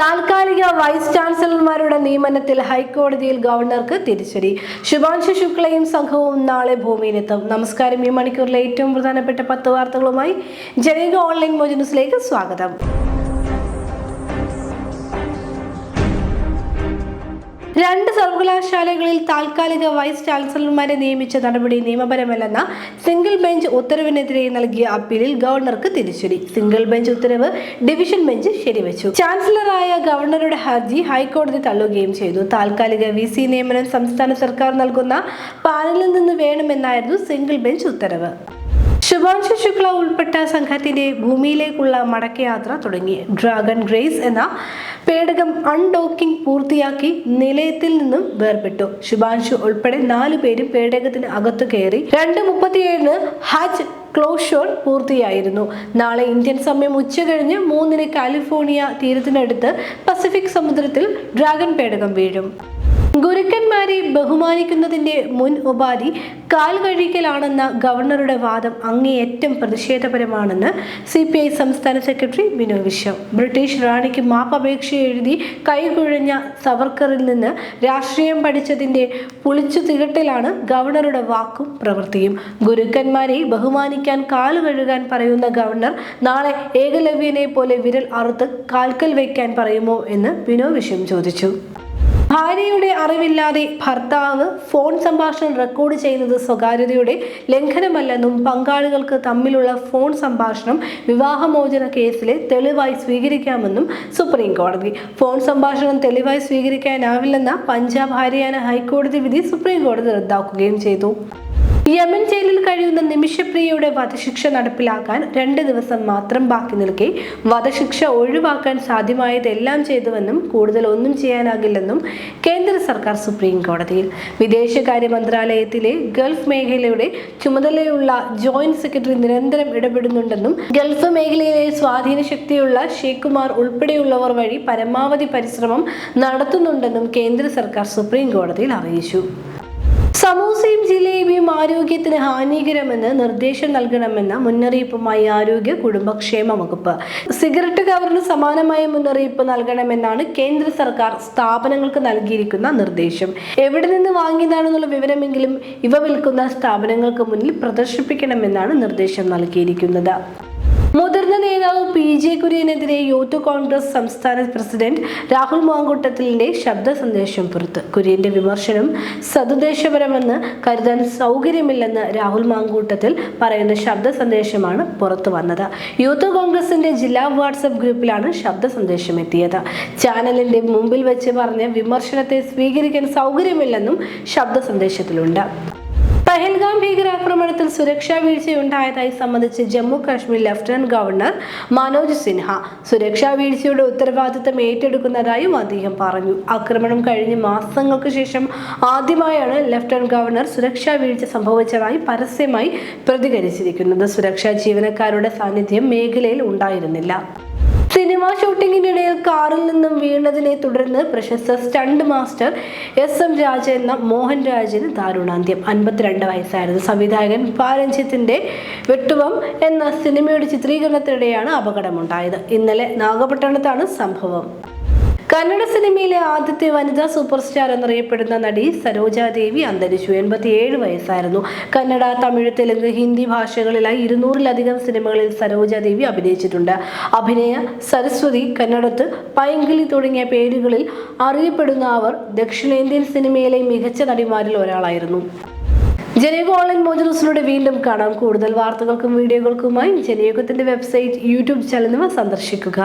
താൽക്കാലിക വൈസ് ചാൻസലർമാരുടെ നിയമനത്തിൽ ഹൈക്കോടതിയിൽ ഗവർണർക്ക് തിരിച്ചടി. ശുഭാംശു ശുക്ലയും സംഘവും നാളെ ഭൂമിയിലെത്തും. നമസ്കാരം. ഈ മണിക്കൂറിലെ ഏറ്റവും പ്രധാനപ്പെട്ട പത്ത് വാർത്തകളുമായി ജനക ഓൺലൈൻ മോജ് ന്യൂസിലേക്ക് സ്വാഗതം. രണ്ട് സർവകലാശാലകളിൽ താൽക്കാലിക വൈസ് ചാൻസലർമാരെ നിയമിച്ച നടപടി നിയമപരമല്ലെന്ന സിംഗിൾ ബെഞ്ച് ഉത്തരവിനെതിരെ നൽകിയ അപ്പീലിൽ ഗവർണർക്ക് തിരിച്ചടി. സിംഗിൾ ബെഞ്ച് ഉത്തരവ് ഡിവിഷൻ ബെഞ്ച് ശരിവച്ചു. ചാൻസലറായ ഗവർണറുടെ ഹർജി ഹൈക്കോടതി തള്ളുകയും ചെയ്തു. താൽക്കാലിക വി സി നിയമനം സംസ്ഥാന സർക്കാർ നൽകുന്ന പാനലിൽ നിന്ന് വേണമെന്നായിരുന്നു സിംഗിൾ ബെഞ്ച് ഉത്തരവ്. ശുഭാംശു ശുക്ല ഉൾപ്പെട്ട സംഘത്തിന്റെ ഭൂമിയിലേക്കുള്ള മടക്കയാത്ര തുടങ്ങി. ഡ്രാഗൺ ഗ്രേസ് എന്ന പേടകം അൺഡോക്കിംഗ് പൂർത്തിയാക്കി നിലയത്തിൽ നിന്നും വേർപെട്ടു. ശുഭാംശു ഉൾപ്പെടെ നാലു പേരും പേടകത്തിന് അകത്തു കയറി രണ്ട് മുപ്പത്തിയേഴിന് ഹജ്ജ് ക്ലോഷോർ പൂർത്തിയായിരുന്നു. നാളെ ഇന്ത്യൻ സമയം ഉച്ചകഴിഞ്ഞ് മൂന്നിന് കാലിഫോർണിയ തീരത്തിനടുത്ത് പസഫിക് സമുദ്രത്തിൽ ഡ്രാഗൺ പേടകം വീഴും. ഗുരുക്കന്മാരെ ബഹുമാനിക്കുന്നതിന്റെ മുൻ ഉപാധി കാൽ കഴിക്കലാണെന്ന ഗവർണറുടെ വാദം അങ്ങേയറ്റം പ്രതിഷേധപരമാണെന്ന് സി പി ഐ സംസ്ഥാന സെക്രട്ടറി ബിനോ വിശ്വം. ബ്രിട്ടീഷ് റാണിക്ക് മാപ്പപേക്ഷ എഴുതി കൈകുഴഞ്ഞ സവർക്കറിൽ നിന്ന് രാഷ്ട്രീയം പഠിച്ചതിന്റെ പുളിച്ചു തികട്ടിലാണ് ഗവർണറുടെ വാക്കും പ്രവൃത്തിയും. ഗുരുക്കന്മാരെ ബഹുമാനിക്കാൻ കാൽ കഴുകാൻ പറയുന്ന ഗവർണർ നാളെ ഏകലവ്യനെ പോലെ വിരൽ അറുത്ത് കാൽക്കൽ വയ്ക്കാൻ പറയുമോ എന്ന് ബിനോ വിശ്വം ചോദിച്ചു. ഭാര്യയുടെ അറിവില്ലാതെ ഭർത്താവ് ഫോൺ സംഭാഷണം റെക്കോർഡ് ചെയ്യുന്നത് സ്വകാര്യതയുടെ ലംഘനമല്ലെന്നും പങ്കാളികൾക്ക് തമ്മിലുള്ള ഫോൺ സംഭാഷണം വിവാഹമോചന കേസിലെ തെളിവായി സ്വീകരിക്കാമെന്നും സുപ്രീം കോടതി. ഫോൺ സംഭാഷണം തെളിവായി സ്വീകരിക്കാനാവില്ലെന്ന പഞ്ചാബ് ഹരിയാന ഹൈക്കോടതി വിധി സുപ്രീം കോടതി റദ്ദാക്കുകയും ചെയ്തു. യമൻ ജയിലിൽ കഴിയുന്ന നിമിഷപ്രിയയുടെ വധശിക്ഷ നടപ്പിലാക്കാൻ രണ്ട് ദിവസം മാത്രം ബാക്കി നിൽക്കെ. വധശിക്ഷ ഒഴിവാക്കാൻ സാധ്യമായതെല്ലാം ചെയ്തുവെന്നും കൂടുതൽ ഒന്നും ചെയ്യാനാകില്ലെന്നും കേന്ദ്ര സർക്കാർ സുപ്രീം കോടതിയിൽ. വിദേശകാര്യ മന്ത്രാലയത്തിലെ ഗൾഫ് മേഖലയുടെ ചുമതലയുള്ള ജോയിന്റ് സെക്രട്ടറി നിരന്തരം ഇടപെടുന്നുണ്ടെന്നും ഗൾഫ് മേഖലയിലെ സ്വാധീന ശക്തിയുള്ള ഷേഖുമാർ ഉൾപ്പെടെയുള്ളവർ വഴി പരമാവധി പരിശ്രമം നടത്തുന്നുണ്ടെന്നും കേന്ദ്ര സർക്കാർ സുപ്രീം കോടതിയിൽ അറിയിച്ചു. സമൂസയും ജിലേബിയും ആരോഗ്യത്തിന് ഹാനികരമെന്ന് നിർദ്ദേശം നൽകണമെന്ന മുന്നറിയിപ്പുമായി ആരോഗ്യ കുടുംബക്ഷേമ വകുപ്പ്. സിഗരറ്റ് കവറിന് സമാനമായ മുന്നറിയിപ്പ് നൽകണമെന്നാണ് കേന്ദ്ര സർക്കാർ സ്ഥാപനങ്ങൾക്ക് നൽകിയിരിക്കുന്ന നിർദ്ദേശം. എവിടെ നിന്ന് വാങ്ങിയതാണെന്നുള്ള വിവരമെങ്കിലും ഇവ വിൽക്കുന്ന സ്ഥാപനങ്ങൾക്ക് മുന്നിൽ പ്രദർശിപ്പിക്കണമെന്നാണ് നിർദ്ദേശം നൽകിയിരിക്കുന്നത്. മുതിർന്ന നേതാവ് പി ജെ കുര്യനെതിരെ യൂത്ത് കോൺഗ്രസ് സംസ്ഥാന പ്രസിഡന്റ് രാഹുൽ മാങ്കൂട്ടത്തിലിന്റെ ശബ്ദ സന്ദേശം പുറത്ത്. കുര്യന്റെ വിമർശനം സതുദ്ദേശപരമെന്ന് കരുതാൻ സൗകര്യമില്ലെന്ന് രാഹുൽ മാങ്കൂട്ടത്തിൽ പറയുന്ന ശബ്ദ സന്ദേശമാണ് പുറത്തു വന്നത്. യൂത്ത് കോൺഗ്രസിന്റെ ജില്ലാ വാട്സപ്പ് ഗ്രൂപ്പിലാണ് ശബ്ദ സന്ദേശം എത്തിയത്. ചാനലിന്റെ മുമ്പിൽ വെച്ച് പറഞ്ഞ വിമർശനത്തെ സ്വീകരിക്കാൻ സൗകര്യമില്ലെന്നും ശബ്ദ സന്ദേശത്തിലുണ്ട്. പഹൽഗാം ഭീകരാക്രമണത്തിൽ സുരക്ഷാ വീഴ്ചയുണ്ടായതായി സംബന്ധിച്ച് ജമ്മു കാശ്മീർ ലഫ്റ്റനന്റ് ഗവർണർ മനോജ് സിൻഹ സുരക്ഷാ വീഴ്ചയുടെ ഉത്തരവാദിത്തം ഏറ്റെടുക്കുന്നതായും അദ്ദേഹം പറഞ്ഞു. ആക്രമണം കഴിഞ്ഞ് മാസങ്ങൾക്ക് ശേഷം ആദ്യമായാണ് ലഫ്റ്റനന്റ് ഗവർണർ സുരക്ഷാ വീഴ്ച സംഭവിച്ചതായി പരസ്യമായി പ്രതികരിച്ചിരിക്കുന്നത്. സുരക്ഷാ ജീവനക്കാരുടെ സാന്നിധ്യം മേഖലയിൽ ഉണ്ടായിരുന്നില്ല. സിനിമാ ഷൂട്ടിങ്ങിനിടയിൽ കാറിൽ നിന്നും വീണതിനെ തുടർന്ന് പ്രശസ്ത stunt master S M Raja എന്ന മോഹൻ രാജിന് ദാരുണാന്ത്യം. അൻപത്തിരണ്ട് വയസ്സായിരുന്നു. സംവിധായകൻ പാരഞ്ജിത്തിന്റെ വെട്ടുവം എന്ന സിനിമയുടെ ചിത്രീകരണത്തിനിടെയാണ് അപകടമുണ്ടായത്. ഇന്നലെ നാഗപട്ടണത്താണ് സംഭവം. കന്നഡ സിനിമയിലെ ആദ്യത്തെ വനിതാ സൂപ്പർ സ്റ്റാർ എന്നറിയപ്പെടുന്ന നടി സരോജാദേവി അന്തരിച്ചു. എൺപത്തിയേഴ് വയസ്സായിരുന്നു. കന്നഡ തമിഴ് തെലുങ്ക് ഹിന്ദി ഭാഷകളിലായി ഇരുന്നൂറിലധികം സിനിമകളിൽ സരോജാദേവി അഭിനയിച്ചിട്ടുണ്ട്. അഭിനയ സരസ്വതി കന്നഡത്ത് പൈങ്കിളി തുടങ്ങിയ പേരുകളിൽ അറിയപ്പെടുന്ന അവർ ദക്ഷിണേന്ത്യൻ സിനിമയിലെ മികച്ച നടിമാരിൽ ഒരാളായിരുന്നു. ജനയുഗ ഓൺലൈൻ മോജനൂസിലൂടെ വീണ്ടും കാണാം. കൂടുതൽ വാർത്തകൾക്കും വീഡിയോകൾക്കുമായി ജനയുഗത്തിന്റെ വെബ്സൈറ്റ് യൂട്യൂബ് ചാനൽ സന്ദർശിക്കുക.